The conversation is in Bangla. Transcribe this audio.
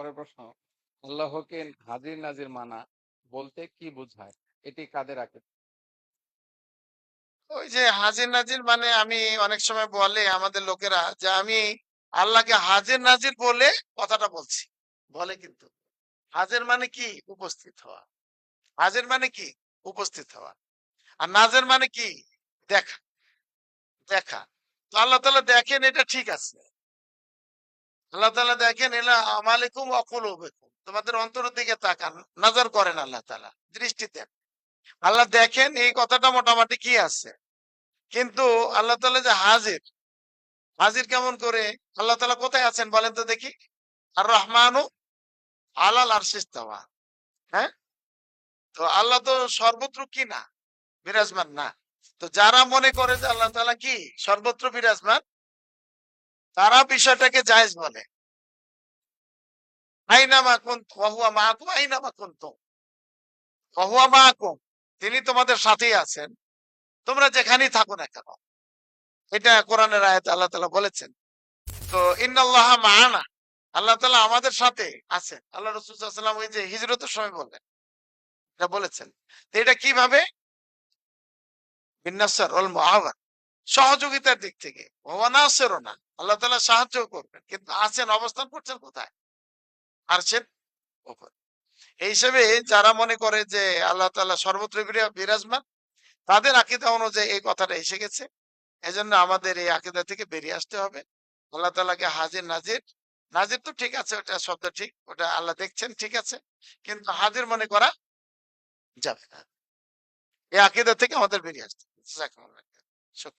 পরের প্রশ্ন, আল্লাহকে হাজির নাজির মানা বলতে কি বোঝায়? এটি কাদের আকিদা? ওই যে হাজির নাজির মানে আমি অনেক সময় বলে আমাদের লোকেরা যে আমি আল্লাহকে হাজির নাজির বলে কথাটা বলছি, বলে কিন্তু। হাজির মানে কি? উপস্থিত হওয়া। হাজির মানে কি? উপস্থিত হওয়া। আর নাজের মানে কি? দেখা। দেখা। তো আল্লাহ তালা দেখেন এটা ঠিক আছে। আল্লাহ তালা দেখেন, এলা আমালিকুম অকুল তোমাদের অন্তরের দিকে তাকান, নজর করেন আল্লাহ তালা দৃষ্টি দেন। আল্লাহ দেখেন এই কথাটা মোটামুটি কি আছে? কিন্তু আল্লাহ তালা যে হাজির হাজির কেমন করে? আল্লাহ তালা কোথায় আছেন বলেন তো দেখি। আর রহমানু আলাল আর হ্যাঁ? তো আল্লাহ তো সর্বত্র কি না? বিরাজমান না। তো যারা মনে করে যে আল্লাহ তালা কি? সর্বত্র বিরাজমান। তারা বিষয়টাকে জায়েজ বলে। আইনামা তিনি তোমাদের সাথেই আছেন। তোমরা যেখানেই থাকো না কেন। এটা কোরআনের আয়াত আল্লাহ তালা বলেছেন। তো ইন্নাল্লাহ মাহানা আল্লাহ তালা আমাদের সাথে আছেন। আল্লাহ রসুলাম ওই যে হিজরতের সময় বললেন। এটা বলেছেন। এটা কীভাবে? বিন্যাসার ওল মুআওয়ান সহযোগিতার দিক থেকে। ওয়ানাসেরও না আল্লাহ তালা সাহায্য করবেন, কিন্তু আছেন অবস্থান করছেন কোথায়? আরছেন ওপর। এই হিসেবে যারা মনে করে যে আল্লাহ তাআলা সর্বত্র বিরাজমান, তাদের আকিদা অনুযায়ী এই কথাটা এসে গেছে। এজন্য আমাদের এই আকিদা থেকে বেরিয়ে আসতে হবে। আল্লাহ তালাকে হাজির নাজির নাজির তো ঠিক আছে, ওটা শব্দ ঠিক, ওটা আল্লাহ দেখছেন, ঠিক আছে, কিন্তু হাজির মনে করা যাবে না। এই আকিদা থেকে আমাদের বেরিয়ে আসতে হবে।